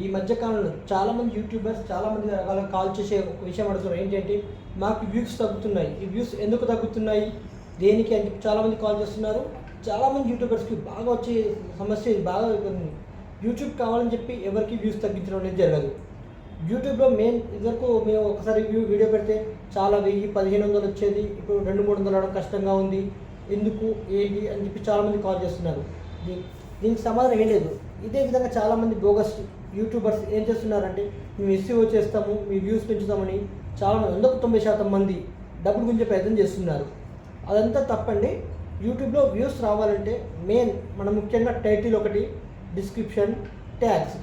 ఈ మధ్య కాలంలో యూట్యూబర్స్ చాలామంది రకాల కాల్ చేసే ఒక విషయం అడుగుతున్నారు. ఏంటంటే మాకు వ్యూస్ తగ్గుతున్నాయి. ఈ వ్యూస్ ఎందుకు తగ్గుతున్నాయి? దేనికి అని చెప్పి కాల్ చేస్తున్నారు. చాలామంది యూట్యూబర్స్కి బాగా వచ్చే సమస్య బాగా యూట్యూబ్ కావాలని చెప్పి ఎవరికి వ్యూస్ తగ్గించడం అనేది జరగదు. యూట్యూబ్లో మెయిన్ ఇదివరకు మేము ఒకసారి వ్యూ వీడియో పెడితే చాలా వెయ్యి పదిహేను వందలు వచ్చేది. ఇప్పుడు రెండు మూడు వందలు రావడం కష్టంగా ఉంది. ఎందుకు ఏంటి అని చెప్పి చాలామంది కాల్ చేస్తున్నారు. దీ- దీనికి సమాధానం ఏం లేదు. ఇదే విధంగా చాలామంది బోగస్ యూట్యూబర్స్ ఏం చేస్తున్నారంటే మేము ఎస్సీఓ చేస్తాము మీ వ్యూస్ పెంచుతామని చాలా మంది వందకు తొంభై శాతం మంది డబ్బులు గురించి ప్రయత్నం చేస్తున్నారు. అదంతా తప్పండి. యూట్యూబ్లో వ్యూస్ రావాలంటే మెయిన్ మనం ముఖ్యంగా టైటిల్ ఒకటి డిస్క్రిప్షన్ ట్యాగ్స్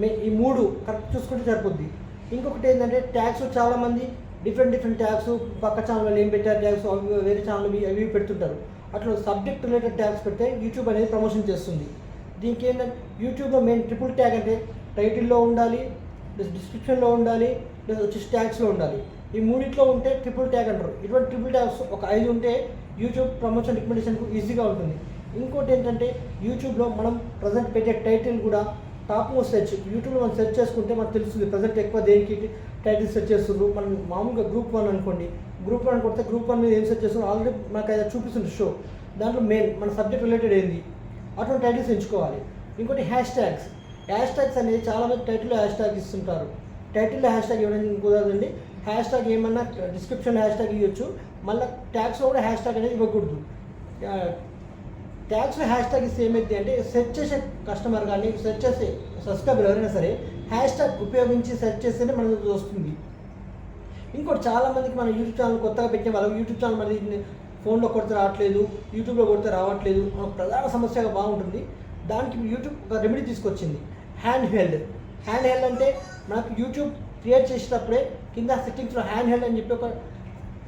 మే ఈ మూడు కరెక్ట్ చూసుకుంటే సరిపోద్ది. ఇంకొకటి ఏంటంటే ట్యాగ్స్ చాలామంది డిఫరెంట్ డిఫరెంట్ ట్యాగ్స్ పక్క ఛానల్ ఏం పెట్టారు ట్యాగ్స్ అవి వేరే ఛానల్ అవి అవి పెడుతుంటారు. అట్లా సబ్జెక్ట్ రిలేటెడ్ ట్యాగ్స్ పెడితే యూట్యూబ్ అనేది ప్రమోషన్ చేస్తుంది. దీనికి ఏంటంటే యూట్యూబ్లో మెయిన్ ట్రిపుల్ ట్యాగ్ అంటే టైటిల్లో ఉండాలి ప్లస్ డిస్క్రిప్షన్లో ఉండాలి ప్లస్ వచ్చేసి ట్యాగ్స్లో ఉండాలి. ఈ మూడిట్లో ఉంటే ట్రిపుల్ ట్యాగ్ అంటారు. ఇటువంటి ట్రిపుల్ ట్యాగ్స్ ఒక ఐదు ఉంటే యూట్యూబ్ ప్రమోషన్ రికమెండేషన్కు ఈజీగా ఉంటుంది. ఇంకోటి ఏంటంటే యూట్యూబ్లో మనం ప్రజెంట్ పెట్టే టైటిల్ కూడా టాప్ మోస్ట్ సెర్చ్ యూట్యూబ్లో మనం సెర్చ్ చేసుకుంటే మనకు తెలుస్తుంది ప్రజెంట్ ఎక్కువ దేనికి టైటిల్ సెర్చ్ చేస్తున్నారు మనం మామూలుగా గ్రూప్ వన్ అనుకోండి. గ్రూప్ వన్ కొడితే గ్రూప్ వన్ మీద ఏం సెర్చ్ చేస్తున్నాం ఆల్రెడీ మనకు అది చూపిస్తుంది షో దాంట్లో మెయిన్ మన సబ్జెక్ట్ రిలేటెడ్ ఏంది? అటువంటి టైటిల్స్ ఎంచుకోవాలి. ఇంకోటి హ్యాష్ ట్యాగ్స్ హ్యాష్ ట్యాగ్స్ అనేది చాలా మంది టైటిల్లో హ్యాష్ ట్యాగ్ ఇస్తుంటారు. టైటిల్లో హ్యాష్ ట్యాగ్ ఇవ్వడం కుదరదండి హ్యాష్ ట్యాగ్ ఏమన్నా డిస్క్రిప్షన్ హ్యాష్ ట్యాగ్ ఇవ్వచ్చు. మళ్ళీ ట్యాగ్స్లో కూడా హ్యాష్ ట్యాగ్ అనేది ఇవ్వకూడదు. ట్యాగ్స్లో హ్యాష్ ట్యాగ్ ఇస్తే ఏమైంది అంటే సెర్చ్ చేసే కస్టమర్ కానీ సెర్చ్ చేసే సబ్స్క్రైబర్ ఎవరైనా సరే హ్యాష్ ట్యాగ్ ఉపయోగించి సెర్చ్ చేస్తేనే మనకు వస్తుంది. ఇంకోటి చాలామందికి మన యూట్యూబ్ ఛానల్ కొత్తగా పెట్టే వాళ్ళు యూట్యూబ్ ఛానల్ మరి ఫోన్లో కొడితే రావట్లేదు యూట్యూబ్లో కొడితే రావట్లేదు ఒక ప్రధాన సమస్యగా బాగుంటుంది. దానికి యూట్యూబ్ ఒక రెమెడీ తీసుకొచ్చింది. హ్యాండ్ హెల్డ్ హ్యాండ్ హెల్డ్ అంటే మనకు యూట్యూబ్ క్రియేట్ చేసేటప్పుడే కింద సెట్టింగ్స్లో హ్యాండ్ హెల్డ్ అని చెప్పి ఒక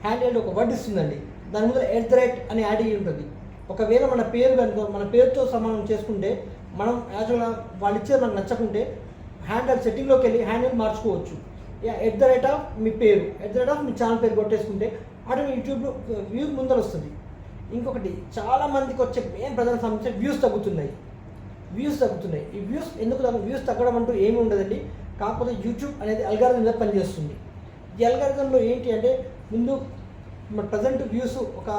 హ్యాండ్ హెల్డ్ ఒక వర్డ్ ఇస్తుందండి. దాని మీద ఎట్ ద రేట్ అని యాడ్ అయ్యి ఉంటుంది. ఒకవేళ మన పేరు కనుక మన పేరుతో సమానం చేసుకుంటే మనం యాక్చువల్గా వాళ్ళు ఇచ్చేది మనకు నచ్చకుంటే హ్యాండ్ హెల్డ్ సెట్టింగ్లోకి వెళ్ళి హ్యాండ్ హెల్డ్ మార్చుకోవచ్చు ఎట్ ద రేట్ ఆఫ్ మీ పేరు ఎట్ ద రేట్ ఆఫ్ మీ ఛానల్ పేరు కొట్టేసుకుంటే అటు యూట్యూబ్లో వ్యూస్ ముందర వస్తుంది ఇంకొకటి చాలా మందికి వచ్చే మెయిన్ ప్రధాన సమస్య వ్యూస్ తగ్గుతున్నాయి. వ్యూస్ తగ్గుతున్నాయి. ఈ వ్యూస్ ఎందుకు తగ్గు వ్యూస్ తగ్గడం అంటూ ఏమి ఉండదండి. కాకపోతే యూట్యూబ్ అనేది అల్గారిథంగా పనిచేస్తుంది. ఈ అల్గారిథంలో ఏంటి అంటే ముందు ప్రజెంట్ వ్యూస్ ఒక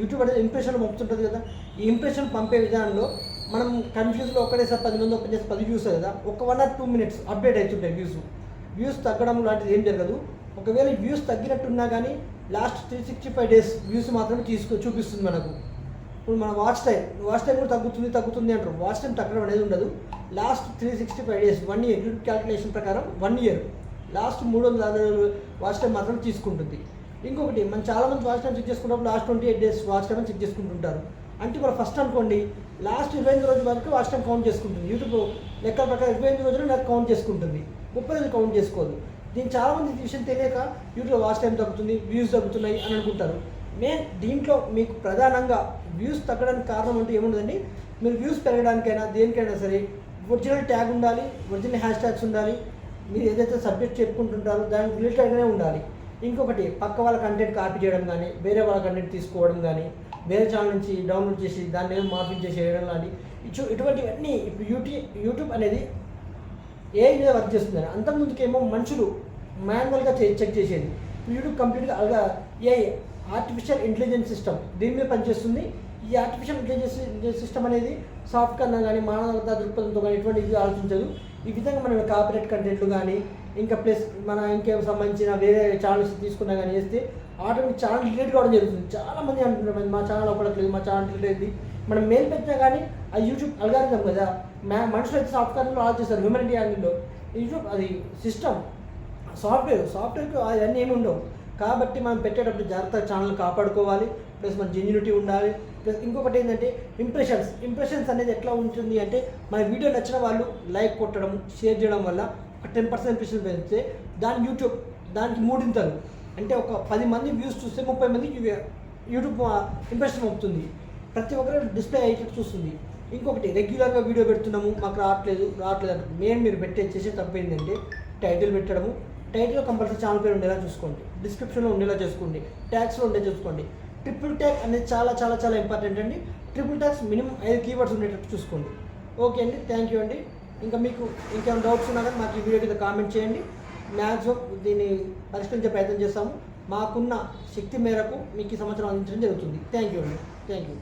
యూట్యూబ్ అనేది ఇంప్రెషన్ పంపుతుంటుంది కదా. ఈ ఇంప్రెషన్ పంపే విధానంలో మనం కన్ఫ్యూజ్లో ఒకటేసారి పది మంది ఓపెన్ చేసి పది వ్యూస్ కదా. ఒక one or two minutes update అవుతుంటాయి వ్యూస్ వ్యూస్ తగ్గడం లాంటిది ఏం జరగదు. ఒకవేళ వ్యూస్ తగ్గినట్టున్నా కానీ last three sixty five days views మాత్రమే తీసుకో చూపిస్తుంది మనకు. ఇప్పుడు మన వాచ్ టైం వాచ్ టైం కూడా తగ్గుతుంది తగ్గుతుంది అంటారు. వాచ్ టైం తగ్గడం అనేది ఉండదు. Last three sixty five days one year YouTube calculation ప్రకారం వన్ ఇయర్ లాస్ట్ మూడు వందల అరవై రోజులు వాచ్ టైం మాత్రం తీసుకుంటుంది. ఇంకొకటి మనం చాలా మంది వాచ్ టైం చెక్ చేసుకున్నప్పుడు last twenty eight days watch time check చేసుకుంటుంటారు. అంటే మనం ఫస్ట్ అనుకోండి లాస్ట్ ఇరవై ఎనిమిది రోజుల వరకు వాచ్ టైం కౌంట్ చేసుకుంటుంది. యూట్యూబ్ లెక్కల ప్రకారం ఇరవై ఎనిమిది రోజులు నాకు కౌంట్ చేసుకుంటుంది. ముప్పై రోజులు కౌంట్ చేసుకోదు. దీనికి చాలా మంది విషయం తెలియక యూట్యూబ్లో వాచ్ టైం తగ్గుతుంది వ్యూస్ తగ్గుతున్నాయి అని అనుకుంటారు. మెయిన్ దీంట్లో మీకు ప్రధానంగా వ్యూస్ తగ్గడానికి కారణం అంటే ఏముండదండి? మీరు వ్యూస్ పెరగడానికైనా దేనికైనా సరే ఒరిజినల్ ట్యాగ్ ఉండాలి ఒరిజినల్ హ్యాష్ ట్యాగ్స్ ఉండాలి. మీరు ఏదైతే సబ్జెక్ట్ చెప్పుకుంటుంటారో దానికి రిలేటెడ్గానే ఉండాలి. ఇంకొకటి పక్క వాళ్ళ కంటెంట్ కాపీ చేయడం కానీ వేరే వాళ్ళ కంటెంట్ తీసుకోవడం కానీ వేరే ఛానల్ నుంచి డౌన్లోడ్ చేసి దాన్ని ఏమో మార్పింగ్ చేసి వేయడం కానీ ఇటు ఇటువంటివన్నీ ఇప్పుడు యూట్యూబ్ యూట్యూబ్ అనేది ఏ మీద వర్క్ చేస్తుందని. అంతకుముందుకేమో మనుషులు మాన్యువల్గా చెక్ చేసేది. యూట్యూబ్ కంప్లీట్గా అలాగా ఏ ఆర్టిఫిషియల్ ఇంటెలిజెన్స్ సిస్టమ్ దీని మీద పనిచేస్తుంది. ఈ ఆర్టిఫిషియల్ ఇంటెలిజెన్స్ సిస్టమ్ అనేది సాఫ్ట్ కన్నా కానీ మానవత దృక్పథంతో కానీ ఎటువంటి ఇది ఆలోచించదు. ఈ విధంగా మనం కాపరేట్ కంటెంట్లు కానీ ఇంకా ప్లస్ మన ఇంకేం సంబంధించిన వేరే ఛానల్స్ తీసుకున్నా కానీ చేస్తే ఆటోమేటిక్ ఛానల్ డిలీట్ కావడం జరుగుతుంది. చాలా మంది అంటున్నారు మా ఛానల్ అవ్వట్లేదు మా ఛానల్ డిలీట్ అయింది. మనం మెయిల్ పెట్టినా కానీ ఆ యూట్యూబ్ అల్గారిజం కదా మనుషులు అయితే సాఫ్ట్వేర్లో ఆలోచిస్తారు హ్యూమనిటీ యాంగిల్లో యూట్యూబ్ అది సిస్టమ్ సాఫ్ట్వేర్ సాఫ్ట్వేర్కి అవన్నీ ఏమి ఉండవు. కాబట్టి మనం పెట్టేటప్పుడు జాగ్రత్తగా ఛానల్ కాపాడుకోవాలి. ప్లస్ మన జెన్యునిటీ ఉండాలి. ప్లస్ ఇంకొకటి ఏంటంటే ఇంప్రెషన్స్ ఇంప్రెషన్స్ అనేది ఎట్లా ఉంటుంది అంటే మన వీడియో నచ్చిన వాళ్ళు లైక్ కొట్టడం షేర్ చేయడం వల్ల ఒక టెన్ పర్సెంట్ ఇంప్రెషన్ పెంచితే దాని యూట్యూబ్ దానికి మూడింతలు. అంటే ఒక పది మంది వ్యూస్ చూస్తే ముప్పై మంది యూట్యూబ్ ఇంప్రెషన్ అవుతుంది ప్రతి ఒక్కరు డిస్ప్లే అయ్యేటట్టు చూస్తుంది. ఇంకొకటి రెగ్యులర్గా వీడియో పెడుతున్నాము. మాకు రావట్లేదు రావట్లేదు అంటే మెయిన్ మీరు పెట్టే చేసే తప్పు ఏంటంటే టైటిల్ పెట్టడము టైటిల్ కంపల్సరీ ఛానల్ పేరు ఉండేలా చూసుకోండి. డిస్క్రిప్షన్లో ఉండేలా చూసుకోండి. ట్యాగ్స్లో ఉండే చూసుకోండి. ట్రిపుల్ ట్యాగ్ అనేది చాలా చాలా చాలా ఇంపార్టెంట్ అండి. ట్రిపుల్ ట్యాగ్స్ మినిమం ఐదు కీవర్డ్స్ ఉండేటట్టు చూసుకోండి. ఓకే అండి థ్యాంక్ యూ అండి. ఇంకా మీకు ఇంకేమైనా డౌట్స్ ఉన్నా కానీ మాకు ఈ వీడియో కింద కామెంట్ చేయండి. మ్యాక్సిమం దీన్ని పరిష్కరించే ప్రయత్నం చేస్తాము. మాకున్న శక్తి మేరకు మీకు ఈ సంవత్సరం అందించడం జరుగుతుంది. థ్యాంక్ యూ అండి. Thank you